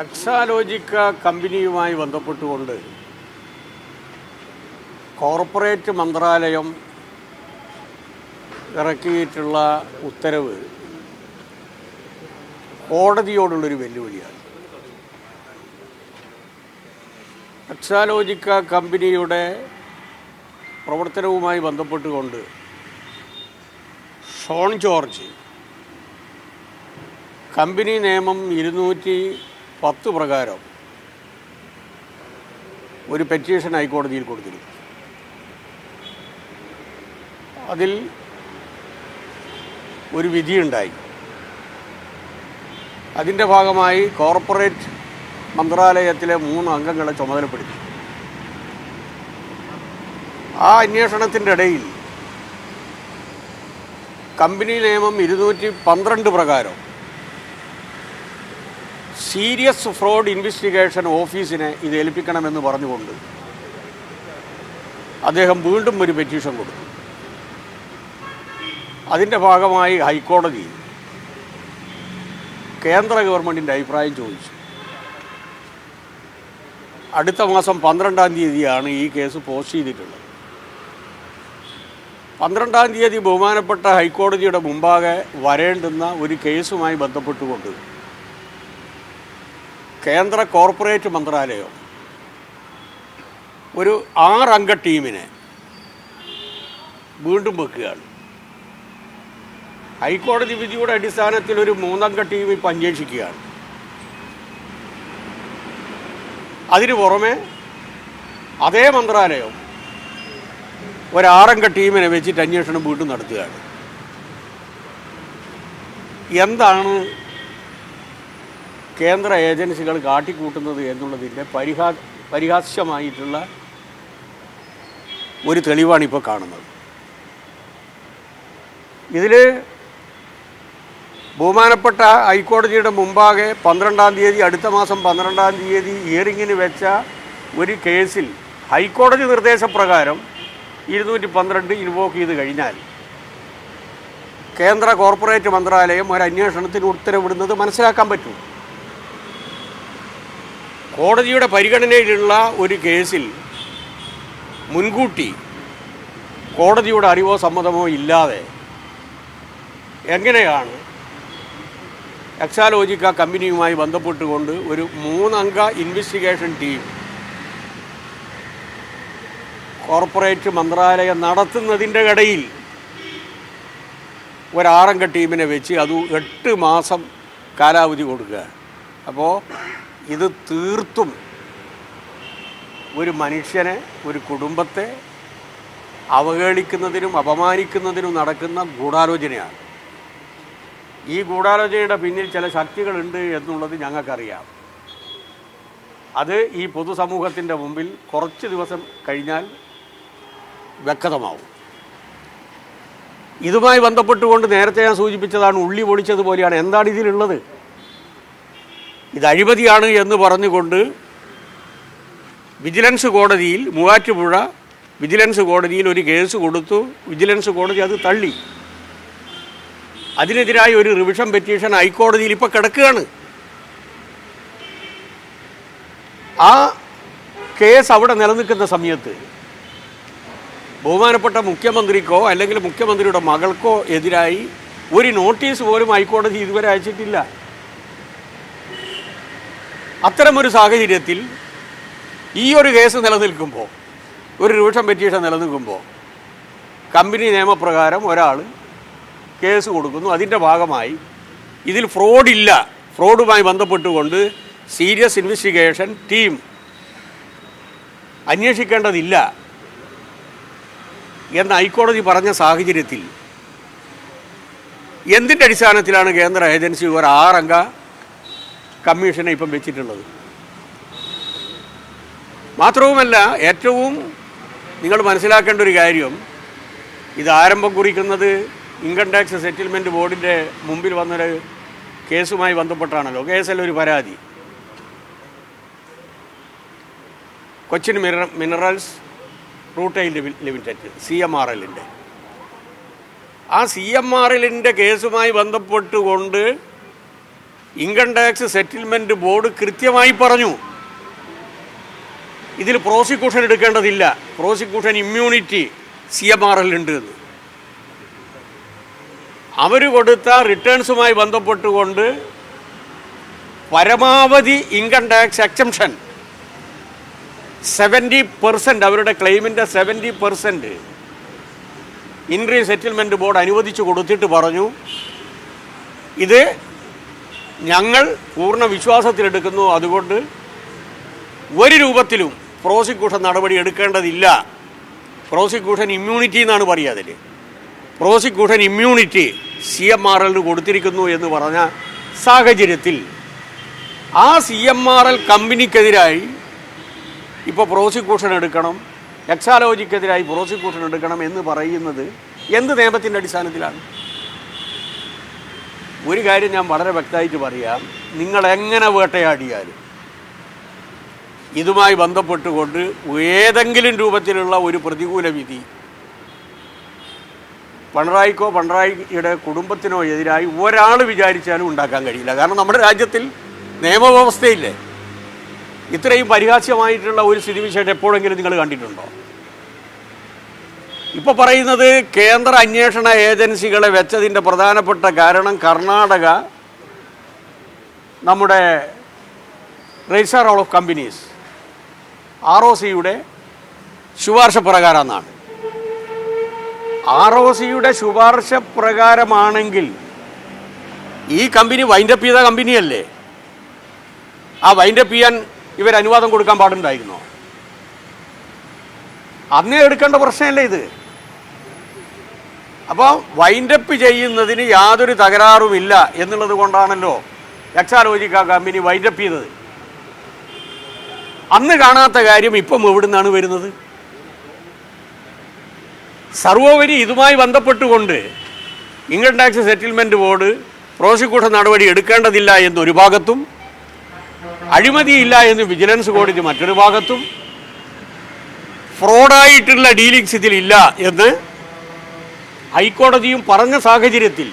എക്സാലോജിക്ക കമ്പനിയുമായി ബന്ധപ്പെട്ടുകൊണ്ട് കോർപ്പറേറ്റ് മന്ത്രാലയം ഇറക്കിയിട്ടുള്ള ഉത്തരവ് കോടതിയോടുള്ളൊരു വെല്ലുവിളിയാണ്. എക്സാലോജിക്ക കമ്പനിയുടെ പ്രവർത്തനവുമായി ബന്ധപ്പെട്ടുകൊണ്ട് ഷോൺ ജോർജ് കമ്പനി നിയമം ഇരുന്നൂറ്റി പത്ത് പ്രകാരം ഒരു പെറ്റീഷൻ ഹൈക്കോടതിയിൽ കൊടുത്തിരുന്നു അതിൽ ഒരു വിധിയുണ്ടായി അതിന്റെ ഭാഗമായി കോർപ്പറേറ്റ് മന്ത്രാലയത്തിലെ മൂന്ന് അംഗങ്ങളെ ചുമതലപ്പെടുത്തി. ആ അന്വേഷണത്തിന്റെ ഇടയിൽ കമ്പനി നിയമം ഇരുന്നൂറ്റി പന്ത്രണ്ട് പ്രകാരം സീരിയസ് ഫ്രോഡ് ഇൻവെസ്റ്റിഗേഷൻ ഓഫീസിനെ ഇത് ഏൽപ്പിക്കണമെന്ന് പറഞ്ഞുകൊണ്ട് അദ്ദേഹം വീണ്ടും ഒരു പെറ്റീഷൻ കൊടുത്തു. അതിന്റെ ഭാഗമായി ഹൈക്കോടതി കേന്ദ്ര ഗവൺമെന്റിന്റെ അഭിപ്രായം ചോദിച്ചു. അടുത്ത മാസം പന്ത്രണ്ടാം തീയതിയാണ് ഈ കേസ് പോസ്റ്റ് ചെയ്തിട്ടുള്ളത്. പന്ത്രണ്ടാം തീയതി ബഹുമാനപ്പെട്ട ഹൈക്കോടതിയുടെ മുമ്പാകെ വരേണ്ടുന്ന ഒരു കേസുമായി ബന്ധപ്പെട്ടുകൊണ്ട് കേന്ദ്ര കോർപ്പറേറ്റ് മന്ത്രാലയം ഒരു ആറംഗ ടീമിനെ വീണ്ടും വെക്കുകയാണ്. ഹൈക്കോടതി വിധിയുടെ അടിസ്ഥാനത്തിൽ ഒരു മൂന്നംഗ ടീം ഇപ്പം അന്വേഷിക്കുകയാണ്. അതിനു പുറമെ അതേ മന്ത്രാലയം ഒരാറംഗ ടീമിനെ വെച്ചിട്ട് അന്വേഷണം വീണ്ടും നടത്തുകയാണ്. എന്താണ് കേന്ദ്ര ഏജൻസികൾ കാട്ടിക്കൂട്ടുന്നത് എന്നുള്ളതിന്റെ പരിഹാ പരിഹാസ്യമായിട്ടുള്ള ഒരു തെളിവാണ് ഇപ്പോൾ കാണുന്നത്. ഇതിൽ ബഹുമാനപ്പെട്ട ഹൈക്കോടതിയുടെ മുമ്പാകെ പന്ത്രണ്ടാം തീയതി അടുത്ത മാസം പന്ത്രണ്ടാം തീയതി ഹിയറിങ്ങിന് വെച്ച ഒരു കേസിൽ ഹൈക്കോടതി നിർദ്ദേശപ്രകാരം ഇരുന്നൂറ്റി പന്ത്രണ്ട് ഇൻവോക്ക് ചെയ്ത് കഴിഞ്ഞാൽ കേന്ദ്ര കോർപ്പറേറ്റ് മന്ത്രാലയം ഒരു അന്വേഷണത്തിന് ഉത്തരവിടുന്നത് മനസ്സിലാക്കാൻ പറ്റും. കോടതിയുടെ പരിഗണനയിലുള്ള ഒരു കേസിൽ മുൻകൂട്ടി കോടതിയുടെ അറിവോ സമ്മതമോ ഇല്ലാതെ എങ്ങനെയാണ് എക്സാലോജിക്ക കമ്പനിയുമായി ബന്ധപ്പെട്ടുകൊണ്ട് ഒരു മൂന്നംഗ ഇൻവെസ്റ്റിഗേഷൻ ടീം കോർപ്പറേറ്റ് മന്ത്രാലയം നടത്തുന്നതിന്റെ ഇടയിൽ ഒരാറംഗ ടീമിനെ വെച്ച് അത് എട്ട് മാസം കാലാവധി കൊടുക്കുക. അപ്പോൾ ഇത് തീർത്തും ഒരു മനുഷ്യനെ ഒരു കുടുംബത്തെ അവഹേളിക്കുന്നതിനും അപമാനിക്കുന്നതിനും നടക്കുന്ന ഗൂഢാലോചനയാണ്. ഈ ഗൂഢാലോചനയുടെ പിന്നിൽ ചില ശക്തികളുണ്ട് എന്നുള്ളത് ഞങ്ങൾക്കറിയാം. അത് ഈ പൊതുസമൂഹത്തിന്റെ മുമ്പിൽ കുറച്ച് ദിവസം കഴിഞ്ഞാൽ വ്യക്തമാവും. ഇതുമായി ബന്ധപ്പെട്ടുകൊണ്ട് നേരത്തെ ഞാൻ സൂചിപ്പിച്ചതാണ് ഉള്ളി പൊളിച്ചതുപോലെയാണ് എന്താണ് ഇതിലുള്ളത്? ഇത് അഴിമതിയാണ് എന്ന് പറഞ്ഞുകൊണ്ട് വിജിലൻസ് കോടതിയിൽ മൂവാറ്റുപുഴ വിജിലൻസ് കോടതിയിൽ ഒരു കേസ് കൊടുത്തു. വിജിലൻസ് കോടതി അത് തള്ളി. അതിനെതിരായി ഒരു റിവിഷൻ പെറ്റീഷൻ ഹൈക്കോടതിയിൽ ഇപ്പോൾ കിടക്കുകയാണ്. ആ കേസ് അവിടെ നിലനിൽക്കുന്ന സമയത്ത് ബഹുമാനപ്പെട്ട മുഖ്യമന്ത്രിക്കോ അല്ലെങ്കിൽ മുഖ്യമന്ത്രിയുടെ മകൾക്കോ എതിരായി ഒരു നോട്ടീസ് പോലും ഹൈക്കോടതി ഇതുവരെ അയച്ചിട്ടില്ല. അത്തരമൊരു സാഹചര്യത്തിൽ ഈ ഒരു കേസ് നിലനിൽക്കുമ്പോൾ ഒരു രൂക്ഷം പെറ്റീഷൻ നിലനിൽക്കുമ്പോൾ കമ്പനി നിയമപ്രകാരം ഒരാൾ കേസ് കൊടുക്കുന്നു. അതിന്റെ ഭാഗമായി ഇതിൽ ഫ്രോഡില്ല ഫ്രോഡുമായി ബന്ധപ്പെട്ടുകൊണ്ട് സീരിയസ് ഇൻവെസ്റ്റിഗേഷൻ ടീം അന്വേഷിക്കേണ്ടതില്ല എന്ന് ഹൈക്കോടതി പറഞ്ഞ സാഹചര്യത്തിൽ എന്തിന്റെ അടിസ്ഥാനത്തിലാണ് കേന്ദ്ര ഏജൻസി ഒരു ആറംഗ കമ്മീഷനെ ഇപ്പം വെച്ചിട്ടുള്ളത്. മാത്രവുമല്ല ഏറ്റവും നിങ്ങൾ മനസ്സിലാക്കേണ്ട ഒരു കാര്യം ഇത് ആരംഭം കുറിക്കുന്നത് ഇൻകം ടാക്സ് സെറ്റിൽമെന്റ് ബോർഡിന്റെ മുമ്പിൽ വന്നൊരു കേസുമായി ബന്ധപ്പെട്ടാണല്ലോ. കേസിൽ ഒരു പരാതി. Cochin minerals rutile limited C M R എല്ലിന്റെ ആ സി എം ആർ എല്ലിന്റെ കേസുമായി ബന്ധപ്പെട്ടുകൊണ്ട് ഇൻകം ടാക്സ് സെറ്റിൽമെന്റ് ബോർഡ് കൃത്യമായി പറഞ്ഞു. ഇതിൽ prosecution എടുക്കേണ്ടതില്ല. Prosecution immunity C M R L ഉണ്ട് എന്ന്. അവർ കൊടുത്ത റിട്ടേൺസുമായി ബന്ധപ്പെട്ടുകൊണ്ട് പരമാവധി income tax exemption seventy percent അവരുടെ ക്ലെയിമിന്റെ seventy percent interim settlement board അനുവദിച്ചു കൊടുത്തിട്ട് പറഞ്ഞു. ഇത് ഞങ്ങൾ പൂർണ വിശ്വാസത്തിലെടുക്കുന്നു. അതുകൊണ്ട് ഒരു രൂപത്തിലും പ്രോസിക്യൂഷൻ നടപടി എടുക്കേണ്ടതില്ല. പ്രോസിക്യൂഷൻ ഇമ്മ്യൂണിറ്റി എന്നാണ് പറയുക അതിൽ prosecution immunity C M R എല്ലിന് കൊടുത്തിരിക്കുന്നു എന്ന് പറഞ്ഞ സാഹചര്യത്തിൽ ആ സി എം ആർ എൽ കമ്പനിക്കെതിരായി ഇപ്പോൾ പ്രോസിക്യൂഷൻ എടുക്കണം എക്സാലോജിക്കെതിരായി പ്രോസിക്യൂഷൻ എടുക്കണം എന്ന് പറയുന്നത് എന്ത് നിയമത്തിന്റെ അടിസ്ഥാനത്തിലാണ്? ഒരു കാര്യം ഞാൻ വളരെ വ്യക്തമായിട്ട് പറയാം. നിങ്ങൾ എങ്ങനെ വേട്ടയാടിയാലും ഇതുമായി ബന്ധപ്പെട്ടുകൊണ്ട് ഏതെങ്കിലും രൂപത്തിലുള്ള ഒരു പ്രതികൂല വിധി പിണറായിക്കോ പിണറായിയുടെ കുടുംബത്തിനോ എതിരായി ഒരാൾ വിചാരിച്ചാലും ഉണ്ടാക്കാൻ കഴിയില്ല. കാരണം നമ്മുടെ രാജ്യത്തിൽ നിയമവ്യവസ്ഥയില്ലേ? ഇത്രയും പരിഹാസ്യമായിട്ടുള്ള ഒരു സ്ഥിതിവിശേഷം എപ്പോഴെങ്കിലും നിങ്ങൾ കണ്ടിട്ടുണ്ടോ? ഇപ്പോൾ പറയുന്നത് കേന്ദ്ര അന്വേഷണ ഏജൻസികളെ വെച്ചതിന്റെ പ്രധാനപ്പെട്ട കാരണം കർണാടക നമ്മുടെ registrar of companies R O സിയുടെ ശുപാർശ പ്രകാരം എന്നാണ് ആർ ഒ സിയുടെ ശുപാർശ പ്രകാരമാണെങ്കിൽ ഈ കമ്പനി വൈൻഡപ്പ് ചെയ്ത കമ്പനിയല്ലേ? ആ വൈൻഡപ്പ് ചെയ്യാൻ ഇവർ അനുവാദം കൊടുക്കാൻ പാടുണ്ടായിരുന്നോ? അന്നേ എടുക്കേണ്ട പ്രശ്നമല്ലേ ഇത്? അപ്പോൾ വൈൻഡപ്പ് ചെയ്യുന്നതിന് യാതൊരു തകരാറുമില്ല എന്നുള്ളത് കൊണ്ടാണല്ലോ എക്സാലോജിക്ക കമ്പനി വൈൻഡപ്പ് ചെയ്തത്. അന്ന് കാണാത്ത കാര്യം ഇപ്പം എവിടുന്നാണ് വരുന്നത്? സർവോപരി ഇതുമായി ബന്ധപ്പെട്ടുകൊണ്ട് income tax settlement board prosecution നടപടി എടുക്കേണ്ടതില്ല എന്നൊരു ഭാഗത്തും അഴിമതിയില്ല എന്ന് വിജിലൻസ് കോടതി മറ്റൊരു ഭാഗത്തും ഫ്രോഡായിട്ടുള്ള ഡീലിങ്സ് ഇതിലില്ല എന്ന് ഹൈക്കോടതിയും പറഞ്ഞ സാഹചര്യത്തിൽ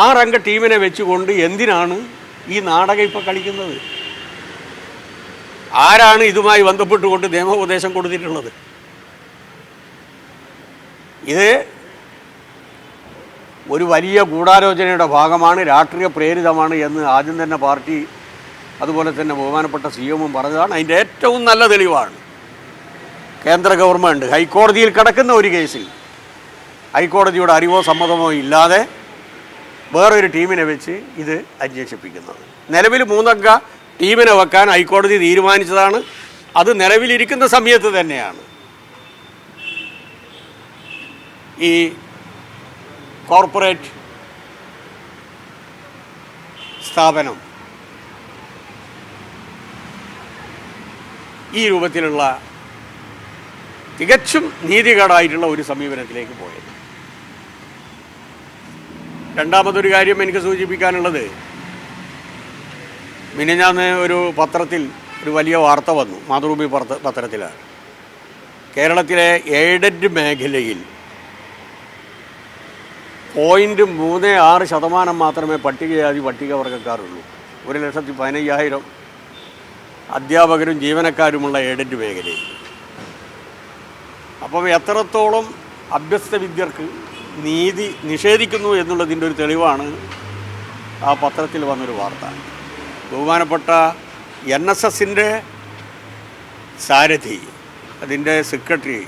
ആറംഗ ടീമിനെ വെച്ചുകൊണ്ട് എന്തിനാണ് ഈ നാടകം ഇപ്പോൾ കളിക്കുന്നത്? ആരാണ് ഇതുമായി ബന്ധപ്പെട്ടുകൊണ്ട് നിയമോപദേശം കൊടുത്തിട്ടുള്ളത്? ഇത് ഒരു വലിയ ഗൂഢാലോചനയുടെ ഭാഗമാണ് രാഷ്ട്രീയ പ്രേരിതമാണ് എന്ന് ആദ്യം തന്നെ പാർട്ടി അതുപോലെ തന്നെ ബഹുമാനപ്പെട്ട സി എമ്മും പറഞ്ഞതാണ്. അതിന്റെ ഏറ്റവും നല്ല തെളിവാണ്. കേന്ദ്ര ഗവൺമെന്റ് ഹൈക്കോടതിയിൽ കിടക്കുന്ന ഒരു കേസിൽ ഹൈക്കോടതിയുടെ അറിവോ സമ്മതമോ ഇല്ലാതെ വേറൊരു ടീമിനെ വെച്ച് ഇത് അന്വേഷിപ്പിക്കുന്നത്. നിലവിൽ മൂന്നംഗ ടീമിനെ വെക്കാൻ ഹൈക്കോടതി തീരുമാനിച്ചതാണ്. അത് നിലവിലിരിക്കുന്ന സമയത്ത് തന്നെയാണ്. ഈ കോർപ്പറേറ്റ് സ്ഥാപനം ഈ രൂപത്തിലുള്ള തികച്ചും നീതികേടായിട്ടുള്ള ഒരു സമീപനത്തിലേക്ക് പോയത്. രണ്ടാമതൊരു കാര്യം എനിക്ക് സൂചിപ്പിക്കാനുള്ളത് മിനിഞ്ഞാന്ന് ഒരു പത്രത്തിൽ ഒരു വലിയ വാർത്ത വന്നു മാതൃഭൂമി പത്ര പത്രത്തിലാണ്. കേരളത്തിലെ എയ്ഡഡ് മേഖലയിൽ പോയിന്റ് മൂന്ന് ആറ് ശതമാനം മാത്രമേ പട്ടികജാതി പട്ടികവർഗക്കാരുള്ളൂ. ഒരു ലക്ഷത്തി പതിനയ്യായിരം അധ്യാപകരും ജീവനക്കാരുമുള്ള എയ്ഡഡ് മേഖലയിൽ. അപ്പം എത്രത്തോളം അഭ്യസ്ത വിദ്യർക്ക് നീതി നിഷേധിക്കുന്നു എന്നുള്ളതിന്റെ ഒരു തെളിവാണ് ആ പത്രത്തിൽ വന്നൊരു വാർത്ത. ബഹുമാനപ്പെട്ട എൻ എസ് എസിന്റെ സാരഥി അതിന്റെ സെക്രട്ടറി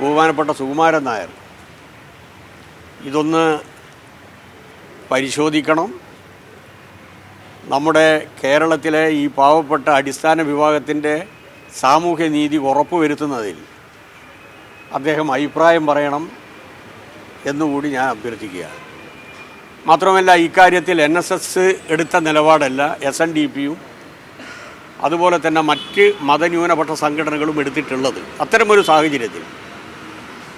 ബഹുമാനപ്പെട്ട സുകുമാരൻ നായർ ഇതൊന്ന് പരിശോധിക്കണം. നമ്മുടെ കേരളത്തിലെ ഈ പാവപ്പെട്ട അടിസ്ഥാന വിഭാഗത്തിന്റെ സാമൂഹ്യ നീതി ഉറപ്പുവരുത്തുന്നതിൽ അദ്ദേഹം അഭിപ്രായം പറയണം എന്നുകൂടി ഞാൻ അഭ്യർത്ഥിക്കുകയാണ്. മാത്രമല്ല ഇക്കാര്യത്തിൽ എൻ എസ് എസ് എടുത്ത നിലപാടല്ല എസ് എൻ ഡി പിയും അതുപോലെ തന്നെ മറ്റ് മതന്യൂനപക്ഷ സംഘടനകളും എടുത്തിട്ടുള്ളത്. അത്തരമൊരു സാഹചര്യത്തിൽ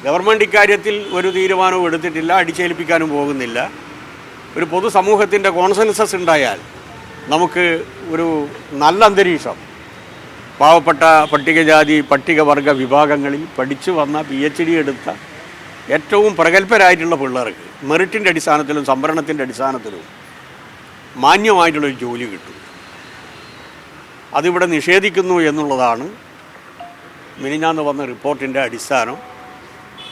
ഗവൺമെന്റ് ഇക്കാര്യത്തിൽ ഒരു തീരുമാനവും എടുത്തിട്ടില്ല അടിച്ചേൽപ്പിക്കാനും പോകുന്നില്ല. ഒരു പൊതുസമൂഹത്തിന്റെ കോൺസെൻസസ് ഉണ്ടായാൽ നമുക്ക് ഒരു നല്ല അന്തരീക്ഷം പാവപ്പെട്ട പട്ടികജാതി പട്ടികവർഗ വിഭാഗങ്ങളിൽ പഠിച്ചു വന്ന പി എച്ച് ഡി എടുത്ത ഏറ്റവും പ്രഗത്ഭരായിട്ടുള്ള പിള്ളേർക്ക് മെറിറ്റിന്റെ അടിസ്ഥാനത്തിലും സംവരണത്തിന്റെ അടിസ്ഥാനത്തിലും മാന്യമായിട്ടുള്ളൊരു ജോലി കിട്ടും. അതിവിടെ നിഷേധിക്കുന്നു എന്നുള്ളതാണ് മിനിഞ്ഞാന്ന് വന്ന റിപ്പോർട്ടിന്റെ അടിസ്ഥാനം.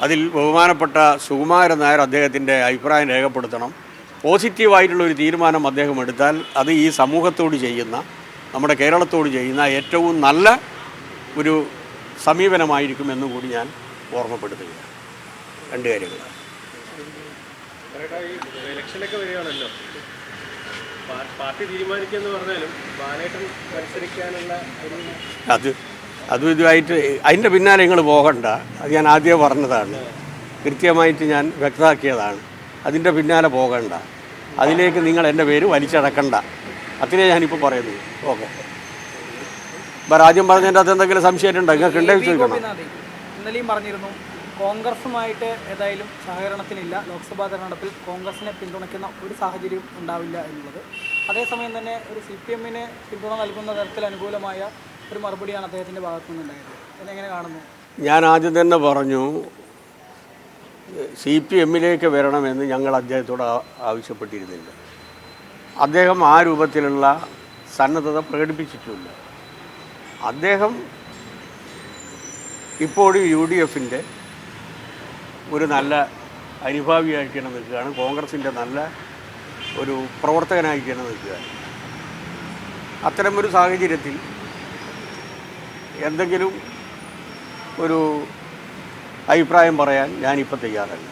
അതിൽ ബഹുമാനപ്പെട്ട സുകുമാരൻ നായർ അദ്ദേഹത്തിന്റെ അഭിപ്രായം രേഖപ്പെടുത്തണം. പോസിറ്റീവായിട്ടുള്ളൊരു തീരുമാനം അദ്ദേഹം എടുത്താൽ അത് ഈ സമൂഹത്തോട് ചെയ്യുന്ന നമ്മുടെ കേരളത്തോട് ചെയ്യുന്ന ഏറ്റവും നല്ല ഒരു സമീപനമായിരിക്കുമെന്ന് കൂടി ഞാൻ ഓർമ്മപ്പെടുത്തുക രണ്ട് കാര്യങ്ങൾ. ഇലക്ഷനൊക്കെ വരികയാണല്ലോ. പാർട്ടി തീരുമാനിക്കുമെന്ന് പറഞ്ഞാലും ബാലേട്ടൻ മത്സരിക്കാനുള്ള ഒരു അത് അതും ഇതുമായിട്ട് അതിന്റെ പിന്നാലെ നിങ്ങൾ പോകണ്ട. അത് ഞാൻ ആദ്യം പറഞ്ഞതാണ്. കൃത്യമായിട്ട് ഞാൻ വ്യക്തമാക്കിയതാണ്. അതിന്റെ പിന്നാലെ പോകണ്ട. അതിലേക്ക് നിങ്ങൾ എന്റെ പേര് വലിച്ചടക്കണ്ട. അത്രേ ഞാനിപ്പോൾ പറയുന്നത്. ഓക്കെ. ഇപ്പം ആദ്യം പറഞ്ഞതിന്റെ അകത്ത് എന്തെങ്കിലും സംശയമായിട്ടുണ്ടോ? നിങ്ങൾക്ക് ഉണ്ടെങ്കിൽ ചോദിക്കണം ഇന്നലെയും പറഞ്ഞിരുന്നു കോൺഗ്രസുമായിട്ട് ഏതായാലും സഹകരണത്തിനില്ല. ലോക്സഭാ തെരഞ്ഞെടുപ്പിൽ കോൺഗ്രസിനെ പിന്തുണയ്ക്കുന്ന ഒരു സാഹചര്യം ഉണ്ടാവില്ല എന്നുള്ളത്. അതേസമയം തന്നെ ഒരു സി പി എമ്മിന് പിന്തുണ നൽകുന്ന തരത്തിൽ അനുകൂലമായ ഒരു മറുപടിയാണ് അദ്ദേഹത്തിന്റെ ഭാഗത്തു നിന്നുണ്ടായത് എന്നെങ്ങനെ കാണുന്നു? ഞാൻ ആദ്യം തന്നെ പറഞ്ഞു സി പി എമ്മിലേക്ക് വരണമെന്ന് ഞങ്ങൾ അദ്ദേഹത്തോട് ആവശ്യപ്പെട്ടിരുന്നില്ല. അദ്ദേഹം ആ രൂപത്തിലുള്ള സന്നദ്ധത പ്രകടിപ്പിച്ചിട്ടുണ്ട്. അദ്ദേഹം ഇപ്പോഴും യു ഡി എഫിന്റെ ഒരു നല്ല അനുഭാവിയായിട്ടാണ് നിൽക്കുകയാണ്. കോൺഗ്രസിന്റെ നല്ല ഒരു പ്രവർത്തകനായിട്ടാണ് നിൽക്കുകയാണ്. അത്തരമൊരു സാഹചര്യത്തിൽ എന്തെങ്കിലും ഒരു അഭിപ്രായം പറയാൻ ഞാനിപ്പോൾ തയ്യാറല്ല.